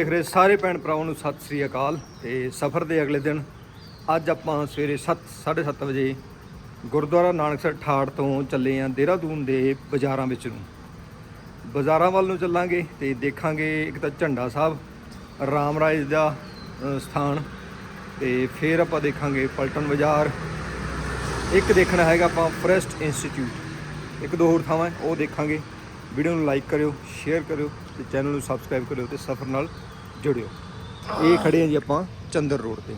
ਦੇਖ ਰਹੇ ਸਾਰੇ ਭੈਣ ਭਰਾਵਾਂ ਨੂੰ ਸਤਿ ਸ੍ਰੀ ਅਕਾਲ ਤੇ ਸਫ਼ਰ ਦੇ ਅਗਲੇ ਦਿਨ ਅੱਜ ਆਪਾਂ ਸਵੇਰੇ 7 7:30 ਵਜੇ ਗੁਰਦੁਆਰਾ ਨਾਨਕਸਰ ਠਾੜ ਤੋਂ ਚੱਲੇ ਆਂ ਦੇਹਰਾਦੂਨ ਦੇ ਬਾਜ਼ਾਰਾਂ ਵਿੱਚ ਨੂੰ। ਬਾਜ਼ਾਰਾਂ ਵੱਲ ਨੂੰ ਚੱਲਾਂਗੇ ਤੇ ਦੇਖਾਂਗੇ ਇੱਕ ਤਾਂ ਝੰਡਾ ਸਾਹਿਬ, ਰਾਮ ਰਾਜ ਦਾ ਸਥਾਨ ਤੇ ਫਿਰ ਆਪਾਂ ਦੇਖਾਂਗੇ ਪਲਟਨ ਬਾਜ਼ਾਰ। ਇੱਕ ਦੇਖਣਾ ਹੈਗਾ ਆਪਾਂ ਫੋਰੈਸਟ ਇੰਸਟੀਚਿਊਟ। ਇੱਕ ਦੋ ਹੋਰ ਥਾਵਾਂ ਉਹ ਦੇਖਾਂਗੇ। ਵੀਡੀਓ ਨੂੰ ਲਾਈਕ ਕਰਿਓ, ਸ਼ੇਅਰ ਕਰਿਓ ਤੇ ਚੈਨਲ ਨੂੰ ਸਬਸਕ੍ਰਾਈਬ ਕਰਿਓ ਤੇ ਸਫ਼ਰ ਨਾਲ ਜੁੜਿਓ। ਇਹ ਖੜੇ ਆ ਜੀ ਆਪਾਂ ਚੰਦਰ ਰੋਡ ਤੇ।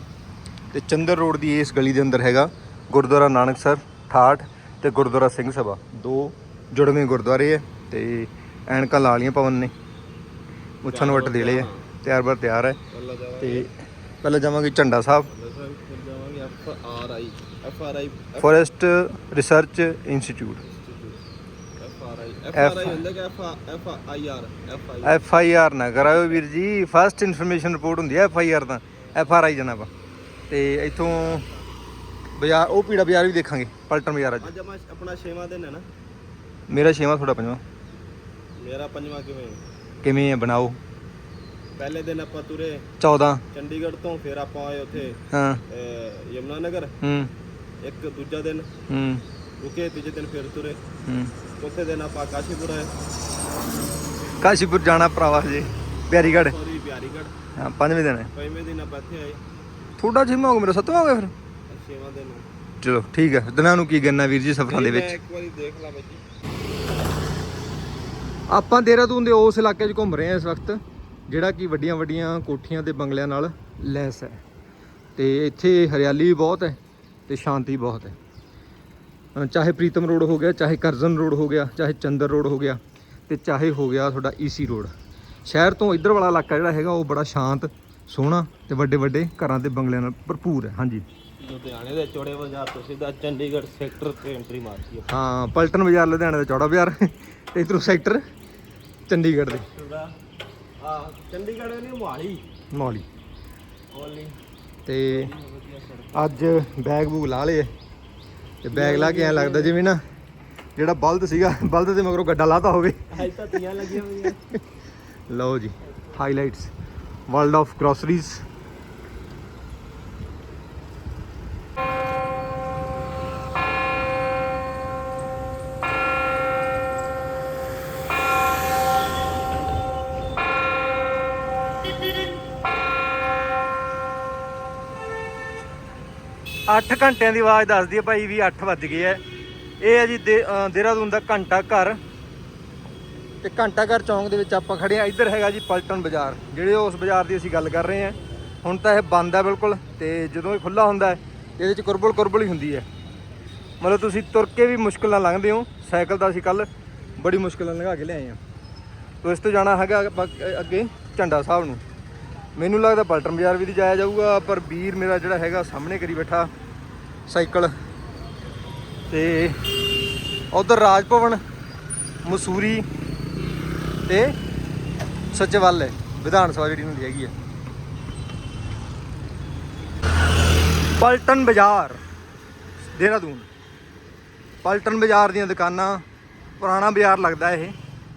ਤੇ ਚੰਦਰ ਰੋਡ ਦੀ ਇਸ ਗਲੀ ਦੇ ਅੰਦਰ ਹੈਗਾ ਗੁਰਦੁਆਰਾ ਨਾਨਕਸਰ ਠਾਠ ਤੇ ਗੁਰਦੁਆਰਾ ਸਿੰਘ ਸਭਾ। ਦੋ ਜੁੜਵੇਂ ਗੁਰਦੁਆਰੇ ਹੈ ਤੇ ਐਨਕਾਂ ਲਾ ਲੀਆਂ ਪਵਨ ਨੇ। ਮੁੱਛਾਂ ਨੂੰ ਵੱਟ ਦੇ ਲਏ ਤਿਆਰ ਬਰ ਤਿਆਰ ਹੈ ਤੇ ਪਹਿਲਾਂ ਜਾਵਾਂਗੇ ਝੰਡਾ ਸਾਹਿਬ। ਫਿਰ ਜਾਵਾਂਗੇ F R I. F R I forest research institute. F I ਹੁੰਦਾ ਕਿ F I R F I R. ਨਾ ਕਰਾਇਓ ਵੀਰ ਜੀ ਫਸਟ ਇਨਫੋਰਮੇਸ਼ਨ ਰਿਪੋਰਟ ਹੁੰਦੀ ਹੈ ਐਫ ਆਈ ਆਰ ਤਾਂ ਐਫ ਆਰ ਆਈ ਜਨਾਬ। ਤੇ ਇੱਥੋਂ ਬਾਜ਼ਾਰ ਉਹ ਪੀੜਾ ਬਾਜ਼ਾਰ ਵੀ ਦੇਖਾਂਗੇ ਪਲਟਨ ਬਾਜ਼ਾਰ ਅੱਜ। ਅੱਜ ਆਪਾਂ ਆਪਣਾ ਛੇਵਾਂ ਦਿਨ ਹੈ ਨਾ। ਮੇਰਾ ਛੇਵਾਂ ਤੁਹਾਡਾ ਪੰਜਵਾਂ। ਮੇਰਾ ਪੰਜਵਾਂ ਕਿਵੇਂ? ਕਿਵੇਂ ਹੈ ਬਣਾਓ? ਪਹਿਲੇ ਦਿਨ ਆਪਾਂ ਤੁਰੇ 14 ਚੰਡੀਗੜ੍ਹ ਤੋਂ ਫਿਰ ਆਪਾਂ ਆਏ ਉੱਥੇ ਹਾਂ। ਅਹ, ਯਮੁਨਾ ਨਗਰ ਹੂੰ। ਇੱਕ ਦੂਜਾ ਦਿਨ। ਹੂੰ। ਰੁਕੇ ਤੀਜੇ ਦਿਨ ਫਿਰ ਤੁਰੇ। ਹੂੰ। ਚੌਥੇ ਦਿਨ ਆਪਾਂ ਕਾਸ਼ੀਪੁਰ ਆਏ ਕਾਸ਼ੀਪੁਰ ਜਾਣਾ ਭਰਾਵਾ ਜੀ ਪਿਆਰੀਗੜ੍ਹ ਸੌਰੀ ਬਿਹਾਰੀਗੜ੍ਹ। ਹਾਂ ਪੰਜਵੇਂ ਦਿਨ ਹੈ। ਪੰਜਵੇਂ ਦਿਨ ਆਪਾਂ ਇੱਥੇ ਆਏ। ਤੁਹਾਡਾ ਛੇਵਾਂ ਹੋ ਗਿਆ ਮੇਰਾ ਸੱਤਵਾਂ ਹੋ ਗਿਆ ਫਿਰ? ਛੇਵਾਂ ਦਿਨ। ਚਲੋ ਠੀਕ ਹੈ ਦਿਨਾਂ ਨੂੰ ਕੀ ਕਰਨਾ ਵੀਰ ਜੀ ਸਫ਼ਰਾਂ ਦੇ ਵਿੱਚ? ਇੱਕ ਵਾਰੀ ਦੇਖ ਲਾ ਬਾਈ ਜੀ। ਆਪਾਂ ਦੇਹਰਾਦੂਨ ਦੇ ਉਸ ਇਲਾਕੇ 'ਚ ਘੁੰਮ ਰਹੇ ਹਾਂ ਇਸ ਵਕਤ ਜਿਹੜਾ ਕਿ ਵੱਡੀਆਂ ਵੱਡੀਆਂ ਕੋਠੀਆਂ ਤੇ ਬੰਗਲਿਆਂ ਨਾਲ ਲੈਸ ਹੈ। ਤੇ ਇੱਥੇ ਹਰਿਆਲੀ ਵੀ ਬਹੁਤ ਹੈ ਤੇ ਸ਼ਾਂਤੀ ਬਹੁਤ ਹੈ। ਚਾਹੇ ਪ੍ਰੀਤਮ ਰੋਡ ਹੋ ਗਿਆ ਚਾਹੇ ਕਰਜ਼ਨ ਰੋਡ ਹੋ ਗਿਆ ਚਾਹੇ ਚੰਦਰ ਰੋਡ ਹੋ ਗਿਆ ਤੇ ਚਾਹੇ ਹੋ ਗਿਆ ਤੁਹਾਡਾ ਈਸੀ ਰੋਡ। ਸ਼ਹਿਰ ਤੋਂ ਇੱਧਰ ਵਾਲਾ ਇਲਾਕਾ ਜਿਹੜਾ ਹੈਗਾ ਉਹ ਬੜਾ ਸ਼ਾਂਤ ਸੋਹਣਾ ਤੇ ਵੱਡੇ ਵੱਡੇ ਘਰਾਂ ਤੇ ਬੰਗਲਿਆਂ ਨਾਲ ਭਰਪੂਰ ਹੈ। ਹਾਂਜੀ। ਲੁਧਿਆਣੇ ਦੇ ਚੌੜੇ ਬਾਜ਼ਾਰ ਤੋਂ ਸਿੱਧਾ ਚੰਡੀਗੜ੍ਹ ਸੈਕਟਰ ਤੇ ਐਂਟਰੀ ਮਾਰਦੀ ਹੈ। ਹਾਂ ਪਲਟਨ ਬਾਜ਼ਾਰ ਲੁਧਿਆਣੇ ਦਾ ਚੌੜਾ ਬਾਜ਼ਾਰ। ਤੇ ਇਧਰੋਂ ਸੈਕਟਰ ਚੰਡੀਗੜ੍ਹ ਦੇ। ਆ ਚੰਡੀਗੜ੍ਹ ਨਹੀਂ ਮੋਹਾਲੀ। ਮੋਹਾਲੀ। ਤੇ ਅੱਜ ਬੈਗ ਬੂਗ ਲਾ ਲਏ ਤੇ ਬੈਗ ਲਾ ਕੇ ਐ ਲੱਗਦਾ ਜਿਵੇਂ ਨਾ ਜਿਹੜਾ ਬਲਦ ਸੀਗਾ ਬਲਦ ਦੇ ਮਗਰੋਂ ਗੱਡਾ ਲਾਤਾ ਹੋਵੇ। ਅੱਜ ਤਾਂ ਤੀਆਂ ਲੱਗੀਆਂ ਹੋਈਆਂ। ਲਓ ਜੀ ਹਾਈਲਾਈਟਸ ਵਰਲਡ ਆਫ ਗਰੋਸਰੀਜ਼ ਅੱਠ ਘੰਟਿਆਂ ਦੀ ਆਵਾਜ਼ ਦੱਸਦੀ ਹੈ ਭਾਈ ਵੀ 8 ਵੱਜ ਗਏ ਐ ਇਹ ਹੈ ਜੀ ਦੇ- ਦੇਹਰਾਦੂਨ ਦਾ ਘੰਟਾ ਘਰ। ਤੇ ਘੰਟਾ ਘਰ ਚੌਂਕ ਦੇ ਵਿੱਚ ਆਪਾਂ ਖੜੇ ਆ ਇੱਧਰ ਹੈਗਾ ਜੀ ਪਲਟਨ ਬਾਜ਼ਾਰ, ਜਿਹੜੇ ਉਸ ਬਾਜ਼ਾਰ ਦੀ ਅਸੀਂ ਗੱਲ ਕਰ ਰਹੇ ਹਾਂ। ਹੁਣ ਤਾਂ ਇਹ ਬੰਦ ਹੈ ਬਿਲਕੁਲ ਤੇ ਜਦੋਂ ਇਹ ਖੁੱਲਾ ਹੁੰਦਾ ਹੈ, ਇਹਦੇ ਚ ਕੁਰਬਲ ਕੁਰਬਲ ਹੀ ਹੁੰਦੀ ਹੈ। ਮਤਲਬ ਤੁਸੀਂ ਤੁਰ ਕੇ ਵੀ ਮੁਸ਼ਕਲ ਨਾਲ ਲੰਘਦੇ ਹੋ। ਸਾਈਕਲ ਤਾਂ ਅਸੀਂ ਕੱਲ ਬੜੀ ਮੁਸ਼ਕਲ ਨਾਲ ਲੰਘਾ ਕੇ ਲਿਆਏ ਆ ਤੋ ਇਸ ਤੋਂ ਜਾਣਾ ਹੈਗਾ ਅੱਗੇ ਝੰਡਾ ਸਾਹਿਬ ਨੂੰ। ਮੈਨੂੰ ਲੱਗਦਾ ਪਲਟਨ ਬਾਜ਼ਾਰ ਵੀ ਦੀ ਜਾਇਆ ਜਾਊਗਾ, ਪਰ ਵੀਰ ਮੇਰਾ ਜਿਹੜਾ ਹੈਗਾ ਸਾਹਮਣੇ ਕਰੀ ਬੈਠਾ। ਸਾਈਕਲ। ਤੇ ਉਧਰ ਰਾਜ ਭਵਨ ਮਸੂਰੀ ਤੇ ਸੱਚੇਵਾਲ ਵਿਧਾਨ ਸਭਾ ਜਿਹੜੀ ਹੁੰਦੀ ਹੈਗੀ ਹੈ। ਪਲਟਨ ਬਾਜ਼ਾਰ, ਦੇਹਰਾਦੂਨ। ਪਲਟਨ ਬਾਜ਼ਾਰ ਦੀਆਂ ਦੁਕਾਨਾਂ, ਪੁਰਾਣਾ ਬਾਜ਼ਾਰ ਲੱਗਦਾ ਇਹ।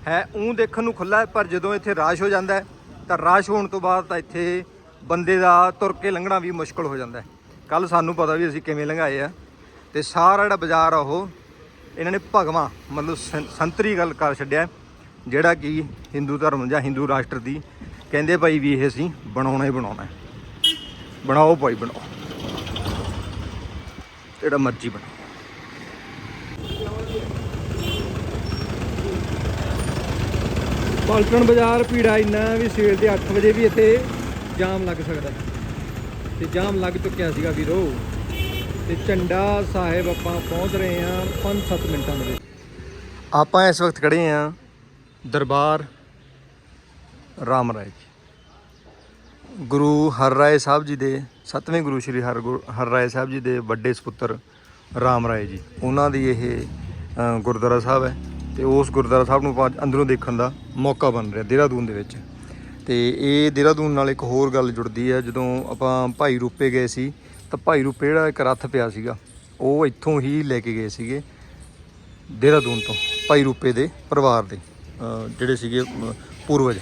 ਹੈ ਉਹ ਦੇਖਣ ਨੂੰ ਖੁੱਲਾ ਹੈ, ਪਰ ਜਦੋਂ ਇੱਥੇ ਰਾਸ਼ ਹੋ ਜਾਂਦਾ ਤਾਂ ਰਾਸ਼ ਹੋਣ ਤੋਂ ਬਾਅਦ ਤਾਂ ਇੱਥੇ ਬੰਦੇ ਦਾ ਤੁਰ ਕੇ ਲੰਘਣਾ ਵੀ ਮੁਸ਼ਕਲ ਹੋ ਜਾਂਦਾ ਹੈ। ਕੱਲ ਸਾਨੂੰ ਪਤਾ ਵੀ ਅਸੀਂ ਕਿਵੇਂ ਲੰਘਾਏ ਆ। ਤੇ ਸਾਰਾ ਜਿਹੜਾ ਬਾਜ਼ਾਰ ਆ ਉਹ, ਇਹਨਾਂ ਨੇ ਭਗਵਾ, ਮਤਲਬ ਸੰਤਰੀ ਗੱਲ ਕਰ ਛੱਡਿਆ, ਜਿਹੜਾ ਕਿ ਹਿੰਦੂ ਧਰਮ ਜਾਂ ਹਿੰਦੂ ਰਾਸ਼ਟਰ ਦੀ ਕਹਿੰਦੇ ਭਾਈ ਵੀ ਇਹ ਅਸੀਂ ਬਣਾਉਣਾ ਹੀ ਬਣਾਉਣਾ ਬਣਾਓ ਭਾਈ, ਬਣਾਓ। ਜਿਹੜਾ ਮਰਜ਼ੀ ਬਣਾਓ। ਪਲਟਣ ਬਾਜ਼ਾਰ ਭੀੜਾ ਇੰਨਾ ਵੀ ਸਵੇਰ ਦੇ 8 ਵਜੇ ਵੀ ਇੱਥੇ ਜਾਮ ਲੱਗ ਸਕਦਾ ਤੇ ਜਾਮ ਲੱਗ ਚੁੱਕਿਆ ਸੀਗਾ ਵੀਰੋ। ਤੇ ਝੰਡਾ ਸਾਹਿਬ ਆਪਾਂ ਪਹੁੰਚ ਰਹੇ ਹਾਂ 5-7 ਮਿੰਟਾਂ ਦੇ ਵਿੱਚ। ਆਪਾਂ ਇਸ ਵਕਤ ਖੜੇ ਹਾਂ ਦਰਬਾਰ ਰਾਮ ਰਾਏ ਜੀ। ਗੁਰੂ ਹਰ ਰਾਏ ਸਾਹਿਬ ਜੀ ਦੇ, ਸੱਤਵੇਂ ਗੁਰੂ ਸ਼੍ਰੀ ਹਰ ਹਰ ਰਾਏ ਸਾਹਿਬ ਜੀ ਦੇ ਵੱਡੇ ਸੁਪੁੱਤਰ ਰਾਮ ਰਾਏ ਜੀ। ਉਹਨਾਂ ਦੀ ਇਹ ਗੁਰਦੁਆਰਾ ਸਾਹਿਬ ਹੈ ਤੇ ਉਸ ਗੁਰਦੁਆਰਾ ਸਾਹਿਬ ਨੂੰ ਅੰਦਰੋਂ ਦੇਖਣ ਦਾ ਮੌਕਾ ਬਣ ਰਿਹਾ, ਦੇਹਰਾਦੂਨ ਦੇ ਵਿੱਚ। ਤੇ ਇਹ ਦੇਹਰਾਦੂਨ ਨਾਲ ਇੱਕ ਹੋਰ ਗੱਲ ਜੁੜਦੀ ਹੈ। ਜਦੋਂ ਆਪਾਂ ਭਾਈ ਰੂਪੇ ਗਏ ਸੀ ਤਾਂ ਭਾਈ ਰੂਪੇ ਜਿਹੜਾ ਇੱਕ ਰੱਥ ਪਿਆ ਸੀਗਾ ਉਹ ਇੱਥੋਂ ਹੀ ਲੈ ਕੇ ਗਏ ਸੀਗੇ ਦੇਹਰਾਦੂਨ ਤੋਂ ਭਾਈ ਰੂਪੇ ਦੇ ਪਰਿਵਾਰ ਦੇ ਜਿਹੜੇ ਸੀਗੇ ਪੂਰਵਜ।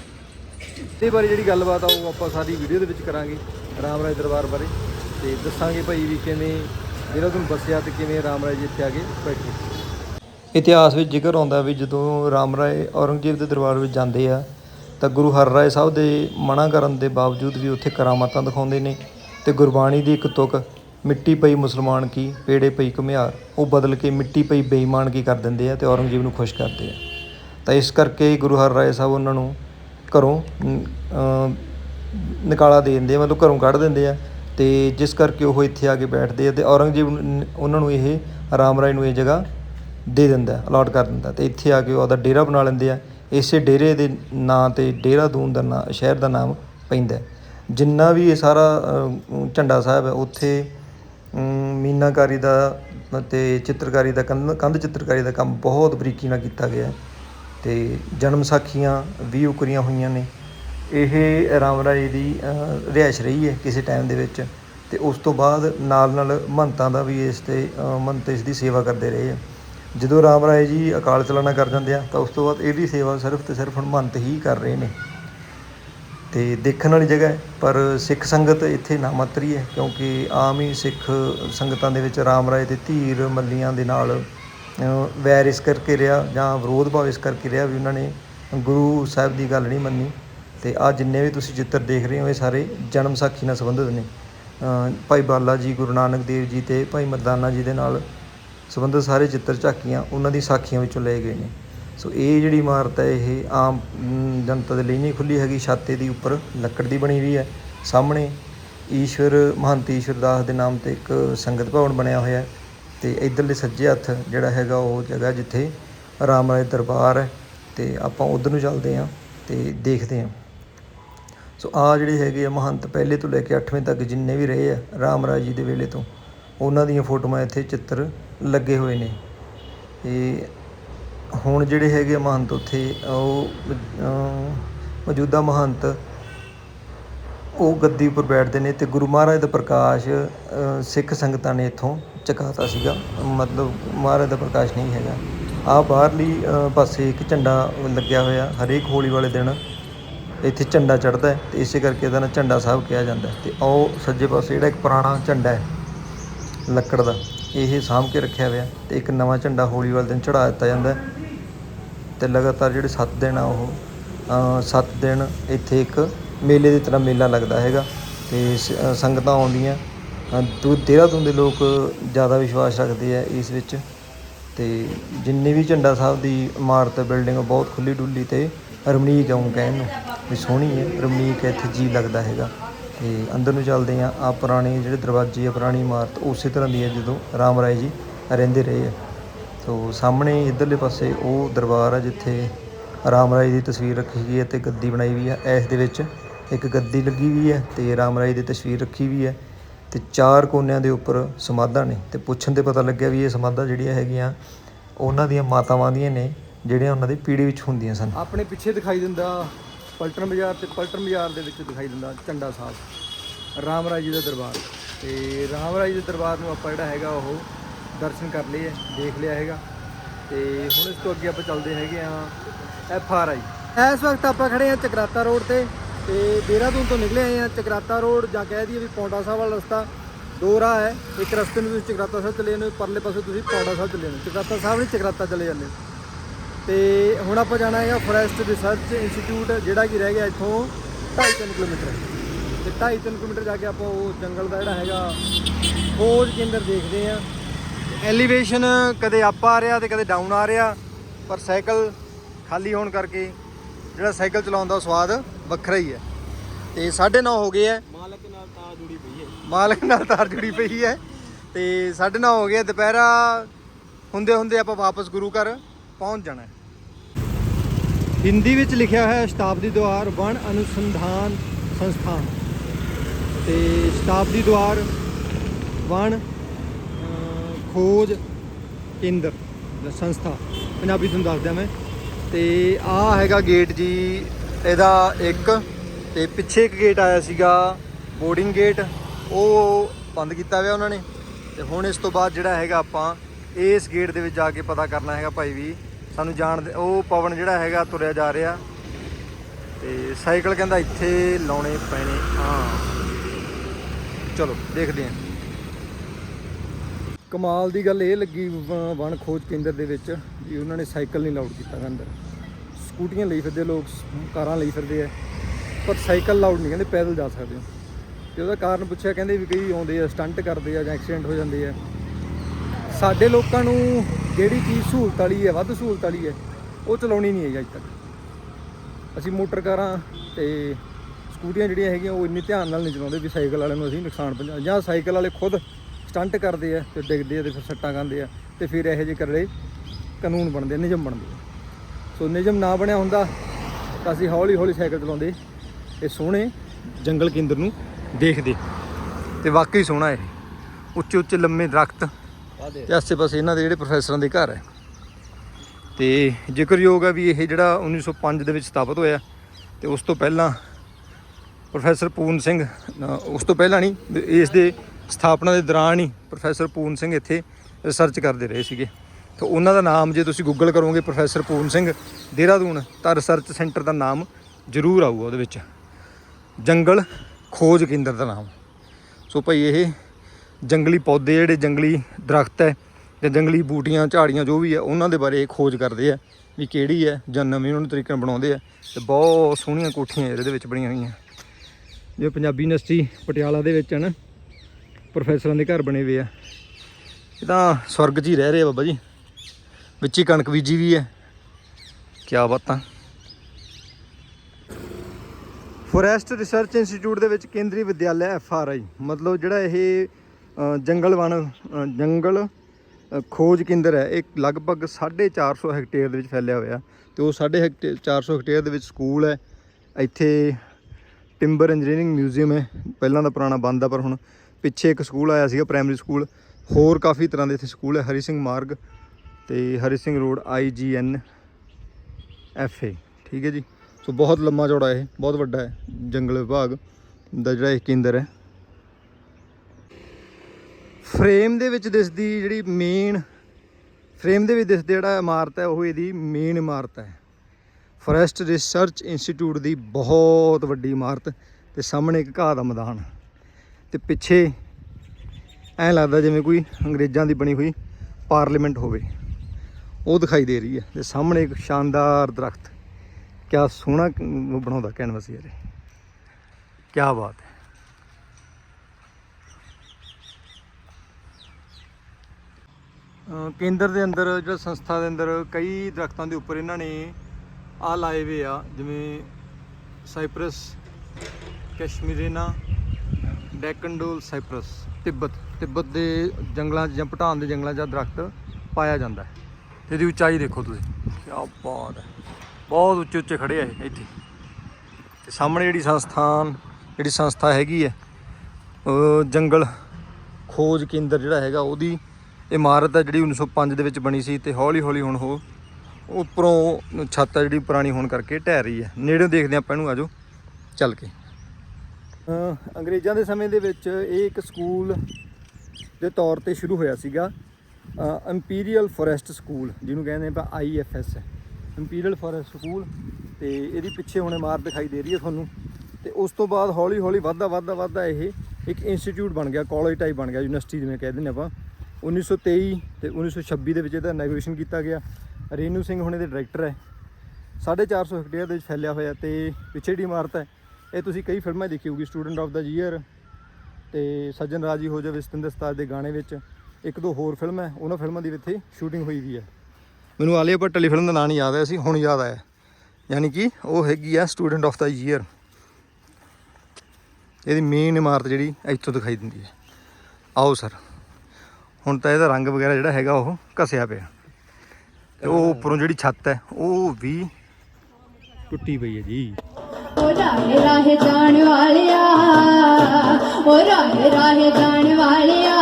ਇਹ ਬਾਰੇ ਜਿਹੜੀ ਗੱਲਬਾਤ ਆ ਉਹ ਆਪਾਂ ਸਾਰੀ ਵੀਡੀਓ ਦੇ ਵਿੱਚ ਕਰਾਂਗੇ ਰਾਮ ਰਾਜ ਦਰਬਾਰ ਬਾਰੇ। ਤੇ ਦੱਸਾਂਗੇ ਭਾਈ ਵੀ ਕਿਵੇਂ ਦੇਹਰਾਦੂਨ ਬਸਿਆ ਤੇ ਕਿਵੇਂ ਰਾਮ ਰਾਜ ਜੀ ਇੱਥੇ ਆ ਕੇ ਬੈਠੇ। ਇਤਿਹਾਸ ਵਿੱਚ ਜ਼ਿਕਰ ਆਉਂਦਾ ਵੀ ਜਦੋਂ ਰਾਮ ਰਾਏ ਔਰੰਗਜ਼ੇਬ ਦੇ ਦਰਬਾਰ ਵਿੱਚ ਜਾਂਦੇ ਆ ਤਾਂ ਗੁਰੂ ਹਰ ਰਾਏ ਸਾਹਿਬ ਦੇ ਮਨਾ ਕਰਨ ਦੇ ਬਾਵਜੂਦ ਵੀ ਉੱਥੇ ਕਰਾਮਾਤਾਂ ਦਿਖਾਉਂਦੇ ਨੇ ਤੇ ਗੁਰਬਾਣੀ ਦੀ ਇੱਕ ਤੁਕ, ਮਿੱਟੀ ਪਈ ਮੁਸਲਮਾਨ ਕੀ, ਪੇੜੇ ਪਈ ਘੁਮਿਆਰ, ਉਹ ਬਦਲ ਕੇ ਮਿੱਟੀ ਪਈ ਬੇਈਮਾਨ ਕੀ ਕਰ ਦਿੰਦੇ ਆ ਤੇ ਔਰੰਗਜ਼ੇਬ ਨੂੰ ਖੁਸ਼ ਕਰਦੇ ਆ। ਤਾਂ ਇਸ ਕਰਕੇ ਗੁਰੂ ਹਰ ਰਾਏ ਸਾਹਿਬ ਉਹਨਾਂ ਨੂੰ ਘਰੋਂ ਨ- ਨਿਕਾਲਾ ਦੇ ਦਿੰਦੇ ਆ, ਮਤਲਬ ਘਰੋਂ ਕੱਢ ਦਿੰਦੇ ਆ ਤੇ ਜਿਸ ਕਰਕੇ ਉਹ ਇੱਥੇ ਆ ਕੇ ਬੈਠਦੇ ਆ ਤੇ ਔਰੰਗਜ਼ੇਬ ਉਹਨਾਂ ਨੂੰ ਇਹ ਰਾਮ ਰਾਏ ਨੂੰ ਇਹ ਜਗ੍ਹਾ ਦੇ ਦਿੰਦਾ ਅਲਾਟ ਕਰ ਦਿੰਦਾ ਤੇ ਇੱਥੇ ਆ ਕੇ ਉਹਦਾ ਡੇਰਾ ਬਣਾ ਲੈਂਦੇ ਆ। ਇਸੇ ਡੇਰੇ ਦੇ ਨਾਂ ਤੇ ਡੇਰਾਦੂਨ ਦਾ ਨਾਂ ਸ਼ਹਿਰ ਦਾ ਨਾਮ ਪੈਂਦਾ ਜਿੰਨਾ ਵੀ ਇਹ ਸਾਰਾ ਝੰਡਾ ਸਾਹਿਬ ਹੈ ਉੱਥੇ ਮੀਨਾਕਾਰੀ ਦਾ ਅਤੇ ਚਿੱਤਰਕਾਰੀ ਦਾ ਕੰਧ ਕੰਧ ਚਿੱਤਰਕਾਰੀ ਦਾ ਕੰਮ ਬਹੁਤ ਬਰੀਕੀ ਨਾਲ ਕੀਤਾ ਗਿਆ ਅਤੇ ਜਨਮ ਸਾਖੀਆਂ ਵੀ ਉਕਰੀਆਂ ਹੋਈਆਂ ਨੇ। ਇਹ ਰਾਮ ਰਾਏ ਦੀ ਰਿਹਾਇਸ਼ ਰਹੀ ਹੈ ਕਿਸੇ ਟਾਈਮ ਦੇ ਵਿੱਚ ਤੇ ਉਸ ਤੋਂ ਬਾਅਦ ਨਾਲ ਨਾਲ ਮਹੰਤਾਂ ਦਾ ਵੀ ਇਸ ਤੇ ਅ, ਮਹੰਤ ਇਸ ਦੀ ਸੇਵਾ ਕਰਦੇ ਰਹੇ ਆ ਜਦੋਂ ਰਾਮ ਰਾਏ ਜੀ ਅਕਾਲ ਚਲਾਣਾ ਕਰ ਜਾਂਦੇ ਆ, ਤਾਂ ਉਸ ਤੋਂ ਬਾਅਦ ਇਹਦੀ ਸੇਵਾ ਸਿਰਫ ਤੇ ਸਿਰਫ ਹੁਣ ਮਹੰਤ ਹੀ ਕਰ ਰਹੇ ਨੇ। ਤੇ ਦੇਖਣ ਵਾਲੀ ਜਗ੍ਹਾ ਹੈ, ਪਰ ਸਿੱਖ ਸੰਗਤ ਇੱਥੇ ਨਾ ਮਾਤਰੀ ਹੈ, ਕਿਉਂਕਿ ਆਮ ਹੀ ਸਿੱਖ ਸੰਗਤਾਂ ਦੇ ਵਿੱਚ ਰਾਮ ਰਾਏ ਤੇ ਧੀਰ ਮੱਲੀਆਂ ਦੇ ਨਾਲ ਵੈਰ ਇਸ ਕਰਕੇ ਰਿਹਾ, ਜਾਂ ਵਿਰੋਧ ਭਾਵ ਇਸ ਕਰਕੇ ਰਿਹਾ ਵੀ ਉਹਨਾਂ ਨੇ ਗੁਰੂ ਸਾਹਿਬ ਦੀ ਗੱਲ ਨਹੀਂ ਮੰਨੀ। ਤੇ ਆ ਜਿੰਨੇ ਵੀ ਤੁਸੀਂ ਚਿੱਤਰ ਦੇਖ ਰਹੇ ਹੋ, ਇਹ ਸਾਰੇ ਜਨਮ ਸਾਖੀ ਨਾਲ ਸੰਬੰਧਿਤ ਨੇ। ਭਾਈ ਬਾਲਾ ਜੀ, ਗੁਰੂ ਨਾਨਕ ਦੇਵ ਜੀ ਤੇ ਭਾਈ ਮਰਦਾਨਾ ਜੀ ਦੇ ਨਾਲ ਸੰਬੰਧਿਤ ਸਾਰੇ ਚਿੱਤਰ ਝਾਕੀਆਂ ਉਹਨਾਂ ਦੀ ਸਾਖੀਆਂ ਵਿੱਚੋਂ ਲਏ ਗਏ ਨੇ। ਸੋ ਇਹ ਜਿਹੜੀ ਇਮਾਰਤ ਹੈ, ਇਹ ਆਮ ਜਨਤਾ ਦੇ ਲਈ ਨਹੀਂ ਖੁੱਲੀ ਹੈਗੀ। ਛਾਤੇ ਦੀ ਉੱਪਰ ਲੱਕੜ ਦੀ ਬਣੀ ਹੋਈ ਹੈ। ਸਾਹਮਣੇ ਈਸ਼ਵਰ, ਮਹੰਤ ਈਸ਼ਵਰ ਦਾਸ ਦੇ ਨਾਮ ਤੇ ਇੱਕ ਸੰਗਤ ਭਵਨ ਬਣਿਆ ਹੋਇਆ ਹੈ ਤੇ ਇਧਰਲੇ ਸੱਜੇ ਹੱਥ ਜਿਹੜਾ ਹੈਗਾ ਉਹ ਜਗ੍ਹਾ ਜਿੱਥੇ ਰਾਮ ਰਾਏ ਦਰਬਾਰ ਹੈ ਤੇ ਆਪਾਂ ਉਧਰ ਨੂੰ ਚੱਲਦੇ ਹਾਂ ਤੇ ਦੇਖਦੇ ਹਾਂ। ਸੋ ਆ ਜਿਹੜੇ ਹੈਗੇ ਆ ਮਹੰਤ, ਪਹਿਲੇ ਤੋਂ ਲੈ ਕੇ 8ਵੇਂ ਤੱਕ ਜਿੰਨੇ ਵੀ ਰਹੇ ਆ ਰਾਮ ਰਾਜ ਜੀ ਦੇ ਵੇਲੇ ਤੋਂ ਉਹਨਾਂ ਦੀਆਂ ਫੋਟੋਆਂ ਇੱਥੇ ਚਿੱਤਰ ਲੱਗੇ ਹੋਏ ਨੇ। ਅਤੇ ਹੁਣ ਜਿਹੜੇ ਹੈਗੇ ਆ ਮਹੰਤ ਉੱਥੇ, ਉਹ ਮੌਜੂਦਾ ਮਹੰਤ, ਉਹ ਗੱਦੀ ਉੱਪਰ ਬੈਠਦੇ ਨੇ ਤੇ ਗੁਰੂ ਮਹਾਰਾਜ ਦਾ ਪ੍ਰਕਾਸ਼ ਸਿੱਖ ਸੰਗਤਾਂ ਨੇ ਇੱਥੋਂ ਚਕਾਤਾ ਸੀਗਾ। ਮਤਲਬ ਮਹਾਰਾਜ ਦਾ ਪ੍ਰਕਾਸ਼ ਨਹੀਂ ਹੈਗਾ। ਆ ਬਾਹਰਲੀ ਪਾਸੇ ਇੱਕ ਝੰਡਾ ਲੱਗਿਆ ਹੋਇਆ, ਹਰੇਕ ਹੋਲੀ ਵਾਲੇ ਦਿਨ ਇੱਥੇ ਝੰਡਾ ਚੜ੍ਹਦਾ ਹੈ ਤੇ ਇਸੇ ਕਰਕੇ ਇਹਦਾ ਨਾਂ ਝੰਡਾ ਸਾਹਿਬ ਕਿਹਾ ਜਾਂਦਾ ਹੈ। ਤੇ ਉਹ ਸੱਜੇ ਪਾਸੇ ਜਿਹੜਾ ਇੱਕ ਪੁਰਾਣਾ ਝੰਡਾ ਹੈ ਲੱਕੜ ਦਾ। ਇਹ ਸਾਂਭ ਕੇ ਰੱਖਿਆ ਹੋਇਆ। ਤੇ ਇੱਕ ਨਵਾਂ ਝੰਡਾ ਹੋਲੀ ਵਾਲੇ ਦਿਨ ਚੜਾ ਦਿੱਤਾ ਜਾਂਦਾ ਹੈ। ਤੇ ਲਗਾਤਾਰ ਜਿਹੜੇ 7 ਦਿਨ ਆ ਉਹ 7 ਦਿਨ ਇੱਥੇ ਇੱਕ ਮੇਲੇ ਦੀ ਤਰ੍ਹਾਂ ਮੇਲਾ ਲੱਗਦਾ ਹੈਗਾ। ਤੇ ਸ- ਸੰਗਤਾਂ ਆਉਂਦੀਆਂ। ਦੂ, ਦੇਹਰਾਦੂਨ ਦੇ ਲੋਕ ਜ਼ਿਆਦਾ ਵਿਸ਼ਵਾਸ ਰੱਖਦੇ ਆ ਇਸ ਵਿੱਚ। ਤੇ ਜਿੰਨੇ ਵੀ ਝੰਡਾ ਸਾਹਿਬ ਦੀ ਇਮਾਰਤ, ਬਿਲਡਿੰਗ ਬਹੁਤ ਖੁੱਲੀ ਡੁੱਲੀ ਤੇ ਰਮਣੀਕ ਆਉਂ ਕਹਿਣ ਨੂੰ ਵੀ ਸੋਹਣੀ ਹੈ। ਰਮਣੀਕ ਇੱਥੇ ਜੀ ਲੱਗਦਾ ਹੈਗਾ। ਤੇ ਅੰਦਰ ਨੂੰ ਚੱਲਦੇ ਆ ਆ ਪੁਰਾਣੇ ਜਿਹੜੇ ਦਰਵਾਜ਼ੇ ਆ, ਪੁਰਾਣੀ ਇਮਾਰਤ, ਉਸੇ ਤਰ੍ਹਾਂ ਦੀ ਹੈ ਜਦੋਂ ਰਾਮ ਰਾਏ ਜੀ ਰਹਿੰਦੇ ਰਹੇ ਆ। ਤੋ ਸਾਹਮਣੇ ਇਧਰਲੇ ਪਾਸੇ ਉਹ ਦਰਬਾਰ ਆ ਜਿੱਥੇ ਰਾਮ ਰਾਏ ਦੀ ਤਸਵੀਰ ਰੱਖੀ ਗਈ ਹੈ ਤੇ ਗੱਦੀ ਬਣਾਈ ਵੀ ਆ ਇਸ ਦੇ ਵਿੱਚ ਇੱਕ ਗੱਦੀ ਲੱਗੀ ਵੀ ਹੈ ਤੇ ਰਾਮ ਰਾਏ ਦੀ ਤਸਵੀਰ ਰੱਖੀ ਵੀ ਹੈ ਤੇ ਚਾਰ ਕੋਨਿਆਂ ਦੇ ਉੱਪਰ ਸਮਾਧਾਂ ਨੇ ਤੇ ਪੁੱਛਣ ਤੇ ਪਤਾ ਲੱਗਿਆ ਵੀ ਇਹ ਸਮਾਧਾਂ ਜਿਹੜੀਆਂ ਹੈਗੀਆਂ, ਉਹਨਾਂ ਦੀਆਂ ਮਾਤਾਵਾਂ ਦੀਆਂ ਨੇ, ਜਿਹੜੀਆਂ ਉਹਨਾਂ ਦੀ ਪੀੜੀ ਵਿੱਚ ਹੁੰਦੀਆਂ ਸਨ। ਆਪਣੇ ਪਿੱਛੇ ਦਿਖਾਈ ਦਿੰਦਾ ਪਲਟਨ ਬਾਜ਼ਾਰ ਤੇ ਪਲਟਨ ਬਾਜ਼ਾਰ ਦੇ ਵਿੱਚ ਦਿਖਾਈ ਦਿੰਦਾ ਝੰਡਾ ਸਾਹਿਬ ਰਾਮ ਰਾਏ ਜੀ ਦਾ ਦਰਬਾਰ। ਤੇ ਰਾਮ ਰਾਏ ਦੇ ਦਰਬਾਰ ਨੂੰ ਆਪਾਂ ਜਿਹੜਾ ਹੈਗਾ ਉਹ ਦਰਸ਼ਨ ਕਰ ਲਏ, ਦੇਖ ਲਿਆ ਹੈਗਾ। ਤੇ ਹੁਣ ਇਸ ਤੋਂ ਅੱਗੇ ਆਪਾਂ ਚੱਲਦੇ ਹੈਗੇ ਆ ਐਫ ਆਰ ਆਈ। ਇਸ ਵਕਤ ਆਪਾਂ ਖੜੇ ਆ ਚਕਰਾਤਾ ਰੋਡ ਤੇ ਤੇ ਦੇਹਰਾਦੂਨ ਤੋਂ ਨਿਕਲੇ ਆਏ ਆ ਚਕਰਾਤਾ ਰੋਡ ਜਾਂ ਕਹਿ ਦਈਏ ਵੀ ਪੌਂਡਾ ਸਾਹਿਬ ਵਾਲਾ ਰਸਤਾ। ਦੋ ਰਾਹ ਹੈ, ਇੱਕ ਰਸਤੇ ਨੂੰ ਤੁਸੀਂ ਚਕਰਾਤਾ ਸਾਹਿਬ ਚਲੇ ਜਾਂਦੇ ਹੋ, ਪਰਲੇ ਪਾਸੇ ਤੁਸੀਂ ਪੌਂਡਾ ਸਾਹਿਬ ਚਲੇ ਜਾਂਦੇ ਹੋ। ਚਕਰਾਤਾ ਸਾਹਿਬ ਨਹੀਂ ਚਕਰਾਤਾ ਚਲੇ ਜਾਂਦੇ। ਹੋ। ਤੇ ਹੁਣ ਆਪਾਂ ਜਾਣਾ ਹੈਗਾ ਫੋਰੈਸਟ ਰਿਸਰਚ ਇੰਸਟੀਚਿਊਟ ਜਿਹੜਾ ਕਿ ਰਹਿ ਗਿਆ ਇੱਥੋਂ 2.5 ਕਿਲੋਮੀਟਰ। ਤੇ 2.5 ਕਿਲੋਮੀਟਰ ਜਾ ਕੇ ਆਪਾਂ ਉਹ ਜੰਗਲ ਦਾ ਜਿਹੜਾ ਹੈਗਾ ਖੋਜ ਕੇਂਦਰ ਦੇਖਦੇ ਆ ਐਲੀਵੇਸ਼ਨ ਕਦੇ ਅਪ ਆ ਰਿਹਾ ਤੇ ਕਦੇ ਡਾਊਨ ਆ ਰਿਹਾ ਪਰ ਸਾਈਕਲ ਖਾਲੀ ਹੋਣ ਕਰਕੇ ਜਿਹੜਾ ਸਾਈਕਲ ਚਲਾਉਣ ਦਾ ਸਵਾਦ ਵੱਖਰਾ ਹੀ ਹੈ। ਤੇ 9:30 ਹੋ ਗਏ ਹੈ। ਮਾਲਕ ਨਾਲ ਤਾਂ ਜੁੜੀ ਪਈ ਹੈ। ਮਾਲਕ ਨਾਲ ਤਾਰ ਜੁੜੀ ਪਈ ਹੈ। ਤੇ 9:30 ਹੋ ਗਏ ਦੁਪਹਿਰਾ ਹੁੰਦੇ ਹੁੰਦੇ ਆਪਾਂ ਵਾਪਸ ਗੁਰੂ ਘਰ ਪਹੁੰਚ ਜਾਣਾ ਹਿੰਦੀ ਵਿੱਚ ਲਿਖਿਆ ਹੋਇਆ ਸ਼ਤਾਬਦੀ ਦੁਆਰ ਵਣ ਅਨੁਸੰਧਾਨ ਸੰਸਥਾਨ ਤੇ ਸ਼ਤਾਬਦੀ ਦੁਆਰ ਵਣ ਖੋਜ ਕੇਂਦਰ ਸੰਸਥਾ। ਪੰਜਾਬੀ ਤੁਹਾਨੂੰ ਦੱਸ ਮੈਂ। ਤੇ ਆ ਹੈਗਾ ਗੇਟ ਜੀ, ਇਹਦਾ ਇੱਕ ਤੇ ਪਿੱਛੇ ਇੱਕ ਗੇਟ ਆਇਆ ਸੀਗਾ, ਬੋਰਡਿੰਗ ਗੇਟ। ਉਹ ਬੰਦ ਕੀਤਾ ਹੋਇਆ ਉਹਨਾਂ ਨੇ। ਤੇ ਹੁਣ ਇਸ ਤੋਂ ਬਾਅਦ ਜਿਹੜਾ ਹੈਗਾ ਆਪਾਂ, ਇਸ ਗੇਟ ਦੇ ਵਿੱਚ ਜਾ ਕੇ ਪਤਾ ਕਰਨਾ ਹੈਗਾ ਭਾਈ ਵੀ ਸਾਨੂੰ ਜਾਣ ਦੇ- ਉਹ ਪਵਨ ਜਿਹੜਾ ਹੈਗਾ ਤੁਰਿਆ ਜਾ ਰਿਹਾ। ਤੇ ਸਾਈਕਲ ਕਹਿੰਦਾ ਇੱਥੇ ਲਾਉਣੇ ਪੈਣੇ। ਹਾਂ। ਚਲੋ, ਦੇਖਦੇ ਹਾਂ। ਕਮਾਲ ਦੀ ਗੱਲ ਇਹ ਲੱਗੀ ਵ- ਵਣ ਖੋਜ ਕੇਂਦਰ ਦੇ ਵਿੱਚ ਵੀ ਉਹਨਾਂ ਨੇ ਸਾਈਕਲ ਨਹੀਂ ਲਾਉਡ ਕੀਤਾ ਅੰਦਰ। ਸਕੂਟੀਆਂ ਲਈ ਫਿਰਦੇ ਲੋਕ, ਕਾਰਾਂ ਲਈ ਫਿਰਦੇ ਆ। ਪਰ ਸਾਈਕਲ ਲਾਉਡ ਨਹੀਂ, ਕਹਿੰਦੇ ਪੈਦਲ ਜਾ ਸਕਦੇ ਹੋ। ਤੇ ਉਹਦਾ ਕਾਰਨ ਪੁੱਛਿਆ, ਕਹਿੰਦੇ ਵੀ ਕਈ ਆਉਂਦੇ ਆ, ਸਟੰਟ ਕਰਦੇ ਆ ਜਾਂ ਐਕਸੀਡੈਂਟ ਹੋ ਜਾਂਦੇ ਆ। ਸਾਡੇ ਲੋਕਾਂ ਨੂੰ ਜਿਹੜੀ ਚੀਜ਼ ਸਹੂਲਤ ਵਾਲੀ ਹੈ ਵੱਧ ਸਹੂਲਤ ਵਾਲੀ ਹੈ ਉਹ ਚਲਾਉਣੀ ਨਹੀਂ ਆਈ ਅੱਜ ਤੱਕ। ਅਸੀਂ ਮੋਟਰ ਕਾਰਾਂ ਤੇ ਸਕੂਟੀਆਂ ਜਿਹੜੀਆਂ ਹੈਗੀਆਂ ਉਹ ਇੰਨੀ ਧਿਆਨ ਨਾਲ ਨਹੀਂ ਚਲਾਉਂਦੇ ਵੀ ਸਾਈਕਲ ਵਾਲਿਆਂ ਨੂੰ ਅਸੀਂ ਨੁਕਸਾਨ ਪਹੁੰਚਾ ਜਾਂ ਸਾਈਕਲ ਵਾਲੇ ਖੁਦ ਸਟੰਟ ਕਰਦੇ ਆ ਤੇ ਡਿੱਗਦੇ ਆ ਤੇ ਫਿਰ ਸੱਟਾਂ ਖਾਂਦੇ ਆ ਤੇ ਫਿਰ ਇਹੋ ਜਿਹੇ ਕਰੜੇ ਕਾਨੂੰਨ ਬਣਦੇ ਆ, ਨਿਯਮ ਬਣਦੇ ਆ। ਸੋ ਨਿਯਮ ਨਾ ਬਣਿਆ ਹੁੰਦਾ ਤਾਂ ਅਸੀਂ ਹੌਲੀ ਹੌਲੀ ਸਾਈਕਲ ਚਲਾਉਂਦੇ। ਇਹ ਸੋਹਣੇ ਜੰਗਲ ਕੇਂਦਰ ਨੂੰ ਦੇਖਦੇ ਤੇ ਵਾਕਈ ਸੋਹਣਾ ਇਹ। ਉੱਚੇ ਉੱਚੇ ਲੰਮੇ ਦਰਖਤ ਤੇ ਆਸੇ ਪਾਸੇ ਇਹਨਾਂ ਦੇ ਜਿਹੜੇ ਪ੍ਰੋਫੈਸਰਾਂ ਦੇ ਘਰ ਹੈ। ਤੇ ਜ਼ਿਕਰਯੋਗ ਹੈ ਵੀ ਇਹ ਜਿਹੜਾ 1905 ਦੇ ਵਿੱਚ ਸਥਾਪਿਤ ਹੋਇਆ ਤੇ ਉਸ ਤੋਂ ਪਹਿਲਾਂ ਪ੍ਰੋਫੈਸਰ ਪੂਰਨ ਸਿੰਘ ਉਸ ਤੋਂ ਪਹਿਲਾਂ ਨਹੀਂ ਇਸ ਦੇ ਸਥਾਪਨਾ ਦੇ ਦੌਰਾਨ ਹੀ ਪ੍ਰੋਫੈਸਰ ਪੂਰਨ ਸਿੰਘ ਇੱਥੇ ਰਿਸਰਚ ਕਰਦੇ ਰਹੇ ਸੀਗੇ। ਤਾਂ ਉਹਨਾਂ ਦਾ ਨਾਮ ਜੇ ਤੁਸੀਂ ਗੂਗਲ ਕਰੋਗੇ ਪ੍ਰੋਫੈਸਰ ਪੂਰਨ ਸਿੰਘ ਦੇਹਰਾਦੂਨ, ਤਾਂ ਰਿਸਰਚ ਸੈਂਟਰ ਦਾ ਨਾਮ ਜ਼ਰੂਰ ਆਊਗਾ ਉਹਦੇ ਵਿੱਚ। ਜੰਗਲ ਖੋਜ ਕੇਂਦਰ ਦਾ ਨਾਮ। ਸੋ ਭਾਈ ਇਹ ਜੰਗਲੀ ਪੌਦੇ ਜਿਹੜੇ ਜੰਗਲੀ ਦਰਖਤ ਹੈ ਤੇ ਜੰਗਲੀ ਬੂਟੀਆਂ, ਝਾੜੀਆਂ ਜੋ ਵੀ ਹੈ, ਉਹਨਾਂ ਦੇ ਬਾਰੇ ਇਹ ਖੋਜ ਕਰਦੇ ਆ ਵੀ ਕਿਹੜੀ ਹੈ, ਜਾਂ ਨਵੇਂ ਉਹਨਾਂ ਨੂੰ ਤਰੀਕੇ ਨਾਲ ਬਣਾਉਂਦੇ ਆ ਤੇ ਬਹੁਤ ਸੋਹਣੀਆਂ ਕੋਠੀਆਂ ਇਹਦੇ ਵਿੱਚ ਬਣੀਆਂ ਹੋਈਆਂ। ਜੇ ਪੰਜਾਬੀ ਯੂਨੀਵਰਸਿਟੀ ਪਟਿਆਲਾ ਦੇ ਵਿੱਚ ਹੈ ਨਾ ਪ੍ਰੋਫੈਸਰਾਂ ਦੇ ਘਰ ਬਣੇ ਹੋਏ ਆ। ਇਹ ਤਾਂ ਸਵਰਗ 'ਚ ਹੀ ਰਹਿ ਰਹੇ ਆ ਬਾਬਾ ਜੀ। ਵਿੱਚ ਹੀ ਕਣਕ ਬੀਜੀ ਵੀ ਹੈ। ਕੀ ਬਾਤਾਂ। ਫੋਰੈਸਟ ਰਿਸਰਚ ਇੰਸਟੀਚਿਊਟ ਦੇ ਵਿੱਚ ਕੇਂਦਰੀ ਵਿਦਿਆਲਿਆ ਐਫ ਆਰ ਆਈ। ਮਤਲਬ ਜਿਹੜਾ ਇਹ ਜੰਗਲ ਵਣ ਜੰਗਲ ਖੋਜ ਕੇਂਦਰ ਹੈ। ਇਹ ਲਗਭਗ 450 ਹੈਕਟੇਅਰ ਦੇ ਵਿੱਚ ਫੈਲਿਆ ਹੋਇਆ। ਤੇ ਉਹ 450 400 ਹੈਕਟੇਅਰ ਦੇ ਵਿੱਚ ਸਕੂਲ ਹੈ। ਇੱਥੇ ਟਿੰਬਰ ਇੰਜੀਨੀਅਰਿੰਗ ਮਿਊਜ਼ੀਅਮ ਹੈ। ਪਹਿਲਾਂ ਦਾ ਪੁਰਾਣਾ ਬੰਦ ਆ, ਪਰ ਹੁਣ ਪਿੱਛੇ ਇੱਕ ਸਕੂਲ ਆਇਆ ਸੀਗਾ, ਪ੍ਰਾਇਮਰੀ ਸਕੂਲ। ਹੋਰ ਕਾਫੀ ਤਰ੍ਹਾਂ ਦੇ ਇੱਥੇ ਸਕੂਲ ਹੈ। ਹਰੀ ਸਿੰਘ ਮਾਰਗ ਤੇ ਹਰੀ ਸਿੰਘ ਰੋਡ, ਆਈ ਜੀ ਐਨ ਐਫ ਏ। ਠੀਕ ਹੈ ਜੀ। ਸੋ ਬਹੁਤ ਲੰਮਾ ਚੌੜਾ ਇਹ, ਬਹੁਤ ਵੱਡਾ ਹੈ ਜੰਗਲ ਵਿਭਾਗ ਦਾ ਜਿਹੜਾ ਇਹ ਕੇਂਦਰ ਹੈ। ਫਰੇਮ ਦੇ ਵਿੱਚ ਦਿਸਦੀ ਜਿਹੜੀ ਮੇਨ, ਫਰੇਮ ਦੇ ਵਿੱਚ ਦਿਸਦੀ ਜਿਹੜਾ ਇਮਾਰਤ ਹੈ, ਉਹ ਇਹਦੀ ਮੇਨ ਇਮਾਰਤ ਹੈ। ਫੋਰੈਸਟ ਰਿਸਰਚ ਇੰਸਟੀਚਿਊਟ ਦੀ ਬਹੁਤ ਵੱਡੀ ਇਮਾਰਤ ਤੇ ਸਾਹਮਣੇ ਇੱਕ ਘਾਹ ਦਾ ਮੈਦਾਨ। ਤੇ ਪਿੱਛੇ ਐਂ ਲੱਗਦਾ ਜਿਵੇਂ ਕੋਈ ਅੰਗਰੇਜ਼ਾਂ ਦੀ ਬਣੀ ਹੋਈ ਪਾਰਲੀਮੈਂਟ ਹੋਵੇ। ਉਹ ਦਿਖਾਈ ਦੇ ਰਹੀ ਹੈ ਤੇ ਸਾਹਮਣੇ ਇੱਕ ਸ਼ਾਨਦਾਰ ਦਰਖਤ। ਕਿਆ ਸੋਹਣਾ ਬਣਾਉਂਦਾ ਕੈਨਵਸ ਯਾਰ ਇਹ। ਕਿਆ ਬਾਤ ਹੈ ਅ, ਕੇਂਦਰ ਦੇ ਅੰਦਰ, ਜਿਹੜਾ ਸੰਸਥਾ ਦੇ ਅੰਦਰ ਕਈ ਦਰਖਤਾਂ ਦੇ ਉੱਪਰ ਇਹਨਾਂ ਨੇ ਆ ਲਾਏ ਵੇ ਆ, ਜਿਵੇਂ ਸਾਈਪਰਸ ਕਸ਼ਮੀਰੀਨਾ ਡੈਕਨਡੋਲ ਸਾਈਪਰਸ, ਤਿੱਬਤ। ਤਿੱਬਤ ਦੇ ਜੰਗਲਾਂ 'ਚ ਜਾਂ ਭੂਟਾਨ ਦੇ ਜੰਗਲਾਂ 'ਚ ਆਹ ਦਰਖਤ ਪਾਇਆ ਜਾਂਦਾ ਹੈ। ਤੇ ਇਹਦੀ ਉਚਾਈ ਦੇਖੋ ਤੁਸੀਂ। ਕਿਆ ਬਾਤ ਹੈ। ਬਹੁਤ ਉੱਚੇ ਉੱਚੇ ਖੜੇ ਆ ਇਹ, ਇੱਥੇ। ਤੇ ਸਾਹਮਣੇ ਜਿਹੜੀ ਸੰਸਥਾਨ, ਜਿਹੜੀ ਸੰਸਥਾ ਹੈਗੀ ਹੈ ਜੰਗਲ ਖੋਜ ਕੇਂਦਰ ਜਿਹੜਾ ਹੈਗਾ, ਉਹਦੀ ਇਮਾਰਤ ਹੈ ਜਿਹੜੀ 1905 ਦੇ ਵਿੱਚ ਬਣੀ ਸੀ ਤੇ ਹੌਲੀ ਹੌਲੀ ਹੁਣ ਉਹ ਉੱਪਰੋਂ ਛੱਤ ਹੈ ਜਿਹੜੀ ਪੁਰਾਣੀ ਹੋਣ ਕਰਕੇ ਢਹਿ ਰਹੀ ਹੈ। ਨੇੜਿਓਂ ਦੇਖਦੇ ਆਪਾਂ ਇਹਨੂੰ, ਆਜੋ, ਚੱਲ ਕੇ। ਅੰਗਰੇਜ਼ਾਂ ਦੇ ਸਮੇਂ ਦੇ ਵਿੱਚ ਇਹ ਇੱਕ ਸਕੂਲ ਦੇ ਤੌਰ ਤੇ ਸ਼ੁਰੂ ਹੋਇਆ ਸੀਗਾ। ਇੰਪੀਰੀਅਲ ਫੋਰੈਸਟ ਸਕੂਲ ਜਿਹਨੂੰ ਕਹਿੰਦੇ ਆਪਾਂ ਆਈਐਫਐਸ ਇੰਪੀਰੀਅਲ ਫੋਰੈਸਟ ਸਕੂਲ ਤੇ ਇਹਦੀ ਪਿੱਛੇ ਹੁਣ ਇਮਾਰਤ ਦਿਖਾਈ ਦੇ ਰਹੀ ਹੈ ਤੁਹਾਨੂੰ। ਤੇ ਉਸ ਤੋਂ ਬਾਅਦ ਹੌਲੀ ਹੌਲੀ ਵੱਧਦਾ ਵੱਧਦਾ ਵੱਧਦਾ ਇਹ ਇੱਕ ਇੰਸਟੀਚਿਊਟ ਬਣ ਗਿਆ ਕਾਲਜ ਟਾਈਪ ਬਣ ਗਿਆ, ਯੂਨੀਵਰਸਿਟੀ ਜਿਵੇਂ ਕਹਿ ਦਿੰਦੇ ਆਪਾਂ। 1923 ਤੇ 1926 ਦੇ ਵਿੱਚ ਇਹਦਾ ਇਨੋਗ੍ਰੇਸ਼ਨ ਕੀਤਾ ਗਿਆ। ਰੇਨੂ ਸਿੰਘ ਹੁਣ ਇਹਦੇ ਡਾਇਰੈਕਟਰ ਹੈ। 450 ਹੈਕਟੇਅਰ ਦੇ ਵਿੱਚ ਫੈਲਿਆ ਹੋਇਆ ਤੇ ਪਿੱਛੇ ਜਿਹੜੀ ਇਮਾਰਤ ਹੈ। ਇਹ ਤੁਸੀਂ ਕਈ ਫਿਲਮਾਂ ਦੇਖੀ ਹੋਊਗੀ ਸਟੂਡੈਂਟ ਆਫ ਦਾ ਈਅਰ ਤੇ ਸੱਜਣ ਰਾਜੀ ਹੋ ਜਾਵੇ ਸਤਿੰਦਰ ਸਤਾਜ ਦੇ ਗਾਣੇ ਵਿੱਚ। ਇੱਕ ਦੋ ਹੋਰ ਫਿਲਮ ਹੈ, ਉਹਨਾਂ ਫਿਲਮਾਂ ਦੀ ਇੱਥੇ ਸ਼ੂਟਿੰਗ ਹੋਈ ਵੀ ਹੈ। ਮੈਨੂੰ ਆਲੀਆ ਭੱਟ ਟੈਲੀਫਿਲਮ ਦਾ ਨਾਂ ਨਹੀਂ ਯਾਦ ਆਇਆ ਸੀ, ਹੁਣ ਯਾਦ ਆਇਆ। ਯਾਨੀ ਕਿ ਉਹ ਹੈਗੀ ਆ ਸਟੂਡੈਂਟ ਆਫ ਦਾ ਈਅਰ ਇਹਦੀ ਮੇਨ ਇਮਾਰਤ ਜਿਹੜੀ ਇੱਥੋਂ ਦਿਖਾਈ ਦਿੰਦੀ ਹੈ। ਆਓ ਸਰ ਹੁਣ ਤਾਂ ਇਹਦਾ ਰੰਗ ਵਗੈਰਾ ਜਿਹੜਾ ਹੈਗਾ ਉਹ ਘਸਿਆ ਪਿਆ। ਤੇ ਉਹ ਉੱਪਰੋਂ ਜਿਹੜੀ ਛੱਤ ਹੈ, ਉਹ ਵੀ ਟੁੱਟੀ ਪਈ ਹੈ ਜੀ। ਓ ਰਾਹੇ ਰਾਹੇ ਜਾਣ ਵਾਲਿਆ, ਓ ਰਾਹੇ ਰਾਹੇ ਜਾਣ ਵਾਲਿਆ।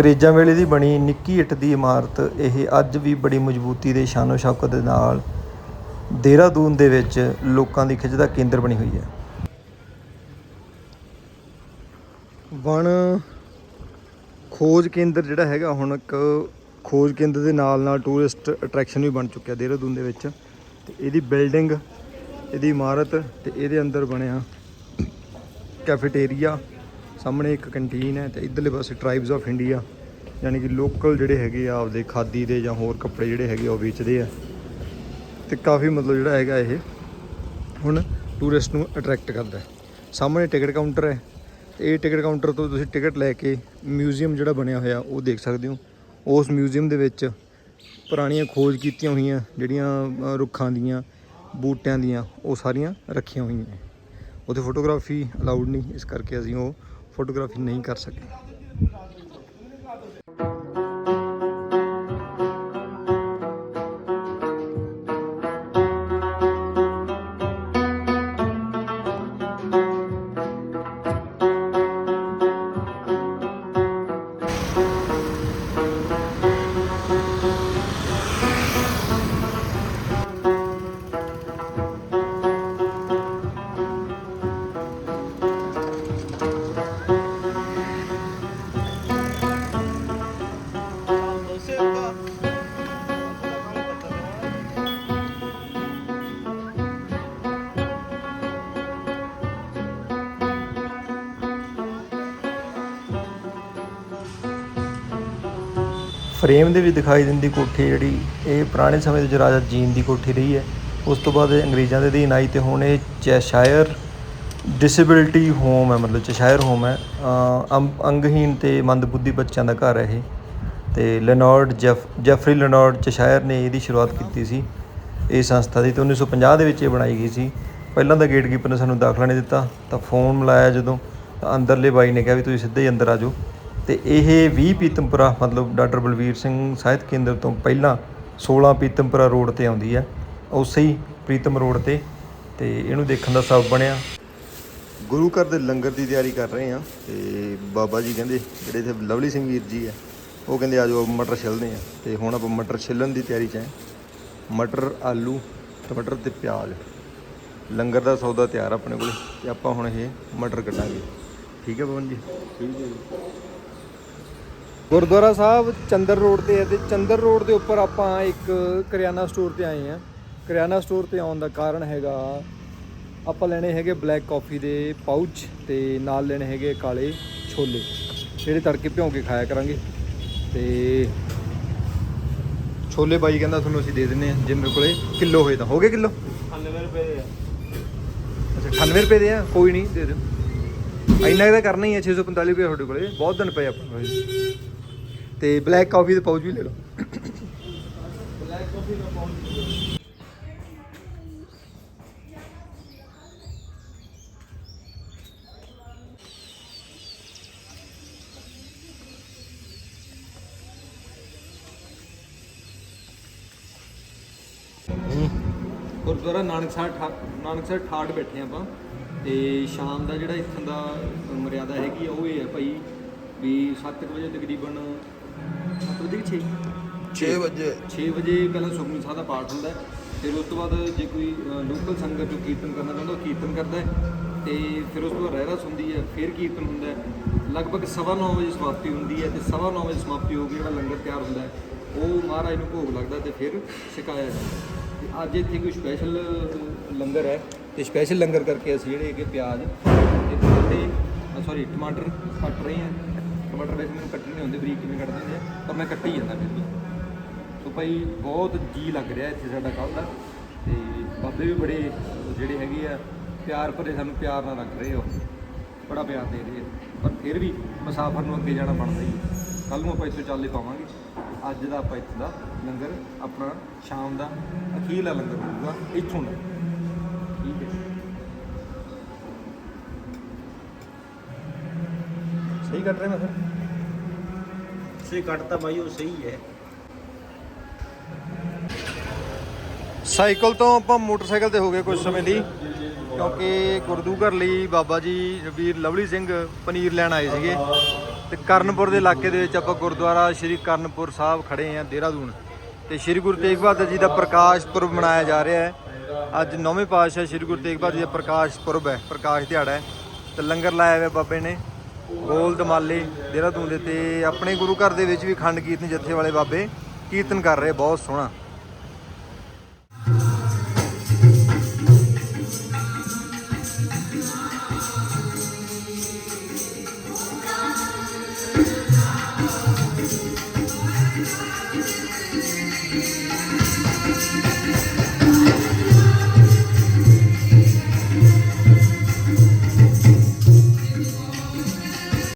ਅੰਗਰੇਜ਼ਾਂ ਵੇਲੇ ਦੀ ਬਣੀ ਨਿੱਕੀ ਇੱਟ ਦੀ ਇਮਾਰਤ, ਇਹ ਅੱਜ ਵੀ ਬੜੀ ਮਜ਼ਬੂਤੀ ਦੇ ਸ਼ਾਨੋ ਸ਼ੌਕਤ ਦੇ ਨਾਲ ਦੇਹਰਾਦੂਨ ਦੇ ਵਿੱਚ ਲੋਕਾਂ ਦੀ ਖਿੱਚ ਦਾ ਕੇਂਦਰ ਬਣੀ ਹੋਈ ਹੈ। ਵਣ ਖੋਜ ਕੇਂਦਰ ਜਿਹੜਾ ਹੈਗਾ, ਹੁਣ ਇੱਕ ਖੋਜ ਕੇਂਦਰ ਦੇ ਨਾਲ ਨਾਲ ਟੂਰਿਸਟ ਅਟਰੈਕਸ਼ਨ ਵੀ ਬਣ ਚੁੱਕਿਆ ਦੇਹਰਾਦੂਨ ਦੇ ਵਿੱਚ। ਤੇ ਇਹਦੀ ਬਿਲਡਿੰਗ, ਇਹਦੀ ਇਮਾਰਤ ਤੇ ਇਹਦੇ ਅੰਦਰ ਬਣਿਆ ਕੈਫੇਟੇਰੀਆ। ਸਾਹਮਣੇ ਇੱਕ ਕੰਟੀਨ ਹੈ ਤੇ ਇਧਰਲੇ ਪਾਸੇ ਟ੍ਰਾਈਬਸ ਆਫ ਇੰਡੀਆ ਯਾਨੀ ਕਿ ਲੋਕਲ ਜਿਹੜੇ ਹੈਗੇ ਆ, ਆਪਦੇ ਖਾਦੀ ਦੇ ਜਾਂ ਹੋਰ ਕੱਪੜੇ ਜਿਹੜੇ ਹੈਗੇ ਆ, ਉਹ ਵੇਚਦੇ ਆ। ਤੇ ਕਾਫੀ ਮਤਲਬ ਜਿਹੜਾ ਹੈਗਾ ਇਹ ਹੁਣ ਟੂਰਿਸਟ ਨੂੰ ਅਟਰੈਕਟ ਕਰਦਾ ਸਾਹਮਣੇ ਟਿਕਟ ਕਾਊਂਟਰ ਹੈ। ਤੇ ਇਹ ਟਿਕਟ ਕਾਊਂਟਰ ਤੋਂ ਤੁਸੀਂ ਟਿਕਟ ਲੈ ਕੇ ਮਿਊਜ਼ੀਅਮ ਜਿਹੜਾ ਬਣਿਆ ਹੋਇਆ, ਉਹ ਦੇਖ ਸਕਦੇ ਹੋ। ਉਸ ਮਿਊਜ਼ੀਅਮ ਦੇ ਵਿੱਚ ਪੁਰਾਣੀਆਂ ਖੋਜ ਕੀਤੀਆਂ ਹੋਈਆਂ, ਜਿਹੜੀਆਂ ਰੁੱਖਾਂ ਦੀਆਂ, ਬੂਟਿਆਂ ਦੀਆਂ, ਉਹ ਸਾਰੀਆਂ ਰੱਖੀਆਂ ਹੋਈਆਂ ਉੱਥੇ ਫੋਟੋਗ੍ਰਾਫੀ ਅਲਾਉਡ ਨਹੀਂ, ਇਸ ਕਰਕੇ ਅਸੀਂ ਉਹ ਫੋਟੋਗ੍ਰਾਫੀ ਨਹੀਂ ਕਰ ਸਕੇ। ਫਰੇਮ ਦੇ ਵਿੱਚ ਦਿਖਾਈ ਦਿੰਦੀ ਕੋਠੀ ਜਿਹੜੀ ਇਹ ਪੁਰਾਣੇ ਸਮੇਂ ਦੇ ਵਿੱਚ ਰਾਜਾ ਜੀਨ ਦੀ ਕੋਠੀ ਰਹੀ ਹੈ। ਉਸ ਤੋਂ ਬਾਅਦ ਇਹ ਅੰਗਰੇਜ਼ਾਂ ਦੇ ਅਧੀਨ ਆਈ ਤੇ ਹੁਣ ਇਹ ਚੈਸ਼ਾਇਰ ਡਿਸੇਬਿਲਿਟੀ ਹੋਮ ਹੈ ਮਤਲਬ ਚੈਸ਼ਾਇਰ ਹੋਮ ਹੈ। ਅ, ਅੰਗ- ਅੰਗਹੀਨ ਤੇ ਮੰਦਬੁੱਧੀ ਬੱਚਿਆਂ ਦਾ ਘਰ ਹੈ ਇਹ। ਤੇ Leonard Jeff Jeffrey Leonard Cheshire ਨੇ ਇਹਦੀ ਸ਼ੁਰੂਆਤ ਕੀਤੀ ਸੀ। ਇਹ ਸੰਸਥਾ ਦੀ ਤੇ 1950 ਦੇ ਵਿੱਚ ਇਹ ਬਣਾਈ ਗਈ ਸੀ। ਪਹਿਲਾਂ ਤਾਂ ਗੇਟਕੀਪਰ ਨੇ ਸਾਨੂੰ ਦਾਖਲਾ ਨਹੀਂ ਦਿੱਤਾ ਤਾਂ ਫੋਨ ਮਿਲਾਇਆ ਜਦੋਂ। ਤਾਂ ਅੰਦਰਲੇ ਬਾਈ ਨੇ ਕਿਹਾ ਵੀ ਤੁਸੀਂ ਸਿੱਧੇ ਹੀ ਅੰਦਰ ਆ ਜਾਓ। ਤੇ ਇਹ 20 ਪੀਤਮਪੁਰਾ ਮਤਲਬ ਡਾਕਟਰ ਬਲਵੀਰ ਸਿੰਘ ਸਾਹਿਤ ਕੇਂਦਰ ਤੋਂ ਪਹਿਲਾਂ 16 ਪੀਤਮਪੁਰਾ ਰੋਡ ਤੇ ਆਉਂਦੀ ਹੈ। ਉਸੇ ਹੀ ਪ੍ਰੀਤਮ ਰੋਡ ਤੇ ਤੇ ਇਹਨੂੰ ਦੇਖਣ ਦਾ ਸਬਬ ਬਣਿਆ। ਗੁਰੂ ਘਰ ਦੇ ਲੰਗਰ ਦੀ ਤਿਆਰੀ ਕਰ ਰਹੇ ਆ ਤੇ ਬਾਬਾ ਜੀ ਕਹਿੰਦੇ ਜਿਹੜੇ ਇੱਥੇ ਲਵਲੀ ਸਿੰਘ ਵੀਰ ਜੀ ਆ ਉਹ ਕਹਿੰਦੇ ਆ ਜਾਓ ਮਟਰ ਛਿੱਲਦੇ ਆ ਤੇ ਹੁਣ ਆਪਾਂ ਮਟਰ ਛਿੱਲਣ ਦੀ ਤਿਆਰੀ 'ਚ ਆ ਮਟਰ ਆਲੂ ਟਮਾਟਰ ਤੇ ਪਿਆਜ਼। ਲੰਗਰ ਦਾ ਸੌਦਾ ਤਿਆਰ ਆ ਆਪਣੇ ਕੋਲ ਤੇ ਆਪਾਂ ਹੁਣ ਇਹ ਮਟਰ ਕੱਟਾਂਗੇ ਠੀਕ ਹੈ ਪਵਨ ਜੀ? ਠੀਕ ਹੈ ਜੀ। ਗੁਰਦੁਆਰਾ ਸਾਹਿਬ ਚੰਦਰ ਰੋਡ ਤੇ ਹੈ ਤੇ ਚੰਦਰ ਰੋਡ ਦੇ ਉੱਪਰ ਆਪਾਂ ਇੱਕ ਕਰਿਆਨਾ ਸਟੋਰ ਤੇ ਆਏ ਆ ਕਰਿਆਨਾ ਸਟੋਰ ਤੇ ਆਉਣ ਦਾ ਕਾਰਨ ਹੈਗਾ ਆਪਾਂ ਲੈਣੇ ਹੈਗੇ ਬਲੈਕ ਕਾਫੀ ਦੇ ਪਾਊਚ ਤੇ ਨਾਲ ਲੈਣੇ ਹੈਗੇ ਕਾਲੇ ਛੋਲੇ ਜਿਹੜੇ ਤੜਕੇ ਭਿਉਂ ਕੇ ਖਾਇਆ ਕਰਾਂਗੇ। ਤੇ ਛੋਲੇ ਬਾਈ ਕਹਿੰਦਾ ਤੁਹਾਨੂੰ ਅਸੀਂ ਦੇ ਦਿੰਨੇ ਆ ਜੇ ਮੇਰੇ ਕੋਲੇ ਕਿਲੋ ਹੋਏ ਤਾਂ। ਹੋ ਗਏ ਕਿਲੋ? 99 ਰੁਪਏ ਦੇ ਆ। ਅੱਛਾ 98 ਰੁਪਏ ਦੇ ਆ? ਕੋਈ ਨਹੀਂ ਦੇ ਦਿਓ। ਇੰਨਾ ਤਾਂ ਕਰਨਾ ਹੀ ਹੈ 645 ਰੁਪਏ ਤੁਹਾਡੇ ਕੋਲੇ। ਬਹੁਤ ਦਿਨ ਪਏ ਆਪਣੇ ਕੋਲੇ ਤੇ ਬਲੈਕ ਕਾਫੀ ਦੇ ਪਾਊਚ ਵੀ ਲੈ ਲਓ। ਬਲੈਕ ਕਾਫੀ ਦਾ ਪਾਉਂਡ ਗੁਰਦੁਆਰਾ ਨਾਨਕਸਰ ਠਾ ਨਾਨਕਸਰ ਠਾੜ ਬੈਠੇ ਆਪਾਂ ਤੇ ਸ਼ਾਮ ਦਾ ਜਿਹੜਾ ਇੱਥੋਂ ਦਾ ਮਰਿਆਦਾ ਹੈਗੀ ਉਹ ਇਹ ਹੈ ਭਾਈ ਵੀ 7 ਵਜੇ ਤਕਰੀਬਨ 7 ਵਜੇ 6 6 ਵਜੇ। 6 ਵਜੇ ਪਹਿਲਾਂ ਸੁਖਮਨੀ ਸਾਹਿਬ ਦਾ ਪਾਠ ਹੁੰਦਾ ਫਿਰ ਉਸ ਤੋਂ ਬਾਅਦ ਜੇ ਕੋਈ ਲੋਕਲ ਸੰਗਤ ਜੋ ਕੀਰਤਨ ਕਰਨਾ ਚਾਹੁੰਦਾ ਉਹ ਕੀਰਤਨ ਕਰਦਾ ਹੈ। ਤੇ ਫਿਰ ਉਸ ਤੋਂ ਬਾਅਦ ਰਹਿਰਾਸ ਹੁੰਦੀ ਹੈ ਫਿਰ ਕੀਰਤਨ ਹੁੰਦਾ ਹੈ। ਲਗਭਗ ਸਵਾ ਨੌ ਵਜੇ ਸਮਾਪਤੀ ਹੁੰਦੀ ਹੈ ਤੇ ਸਵਾ ਨੌ ਵਜੇ ਸਮਾਪਤੀ ਹੋ ਕੇ ਜਿਹੜਾ ਲੰਗਰ ਤਿਆਰ ਹੁੰਦਾ ਉਹ ਮਹਾਰਾਜ ਨੂੰ ਭੋਗ ਲੱਗਦਾ ਤੇ ਫਿਰ ਛਕਾਇਆ ਜਾਂਦਾ ਤੇ ਅੱਜ ਇੱਥੇ ਕੋਈ ਸਪੈਸ਼ਲ ਲੰਗਰ ਹੈ। ਤੇ ਸਪੈਸ਼ਲ ਲੰਗਰ ਕਰਕੇ ਅਸੀਂ ਜਿਹੜੇ ਹੈਗੇ ਪਿਆਜ਼ ਤੇ ਤੇ ਸੌਰੀ ਟਮਾਟਰ ਕੱਟ ਰਹੇ ਹਾਂ। ਟਮਾਟਰ ਵੈਸੇ ਮੈਨੂੰ ਕੱਟਣੇ ਨਹੀਂ ਹੁੰਦੇ, ਬਰੀਕ ਕਿਵੇਂ ਕੱਟ ਦਿੰਦੇ ਆ, ਪਰ ਮੈਂ ਕੱਟ ਹੀ ਜਾਂਦਾ ਫਿਰ ਵੀ। ਸੋ ਭਾਈ, ਬਹੁਤ ਜੀ ਲੱਗ ਰਿਹਾ ਇੱਥੇ ਸਾਡਾ ਕੱਲ੍ਹ ਦਾ, ਤੇ ਬਾਬੇ ਵੀ ਬੜੇ ਜਿਹੜੇ ਹੈਗੇ ਆ, ਪਿਆਰ ਭਰੇ ਸਾਨੂੰ ਪਿਆਰ ਨਾਲ ਰੱਖ ਰਹੇ ਹੋ ਬੜਾ ਪਿਆਰ ਦੇ ਰਹੇ ਆ। ਪਰ ਫਿਰ ਵੀ ਮੁਸਾਫਰ ਨੂੰ ਅੱਗੇ ਜਾਣਾ ਬਣਦਾ ਹੀ ਕੱਲ ਨੂੰ ਆਪਾਂ ਇੱਥੋਂ ਚੱਲ ਪਾਵਾਂਗੇ। ਅੱਜ ਦਾ ਆਪਾਂ ਇੱਥੇ ਦਾ ਲੰਗਰ, ਆਪਣਾ ਸ਼ਾਮ ਦਾ ਅਖੀਰਲਾ ਲੰਗਰ ਹੋਊਗਾ ਇੱਥੋਂ ਦਾ। ਠੀਕ ਹੈ। ਸਹੀ ਕੱਟ ਰਿਹਾ ਮੈਂ ਫਿਰ। ਸਹੀ ਕੱਟਤਾ ਬਾਈ ਉਹ ਸਹੀ ਹੈ। ਸਾਈਕਲ ਤੋਂ ਆਪਾਂ ਮੋਟਰਸਾਈਕਲ ਤੇ ਹੋ ਗਏ ਕੁਝ ਸਮੇਂ ਦੀ ਕਿਉਂਕਿ ਗੁਰਦੂ ਘਰ ਲਈ ਬਾਬਾ ਜੀ ਰਵੀਰ ਲਵਲੀ ਸਿੰਘ ਪਨੀਰ ਲੈਣ ਆਏ ਸੀਗੇ। ਤੇ ਕਰਨਪੁਰ ਦੇ ਇਲਾਕੇ ਦੇ ਵਿੱਚ ਆਪਾਂ ਗੁਰਦੁਆਰਾ ਸ਼੍ਰੀ ਕਰਨਪੁਰ ਸਾਹਿਬ ਖੜੇ ਆ ਦੇਹਰਾਦੂਨ। ਤੇ ਸ਼੍ਰੀ ਗੁਰੂ ਤੇਗ ਬਹਾਦਰ ਜੀ ਦਾ ਪ੍ਰਕਾਸ਼ ਪੁਰਬ ਮਨਾਇਆ ਜਾ ਰਿਹਾ ਹੈ। ਅੱਜ ਨੌਵੇਂ ਪਾਤਸ਼ਾਹ ਸ਼੍ਰੀ ਗੁਰੂ ਤੇਗ ਬਹਾਦਰ ਜੀ ਦਾ ਪ੍ਰਕਾਸ਼ ਪੁਰਬ ਹੈ ਪ੍ਰਕਾਸ਼ ਦਿਹਾੜਾ ਹੈ। ਤੇ ਲੰਗਰ ਲਾਇਆ ਹੋਇਆ ਬਾਬੇ ਨੇ। ਗੋਲ ਦਮਾਲੇ, ਦੇਹਰਾਦੂਨ ਦੇ ਤੇ ਆਪਣੇ ਗੁਰੂ ਘਰ ਦੇ ਵਿੱਚ ਵੀ ਖੰਡ ਕੀਰਤਨ ਜੱਥੇ ਵਾਲੇ ਬਾਬੇ ਕੀਰਤਨ ਕਰ ਰਹੇ, ਬਹੁਤ ਸੋਹਣਾ।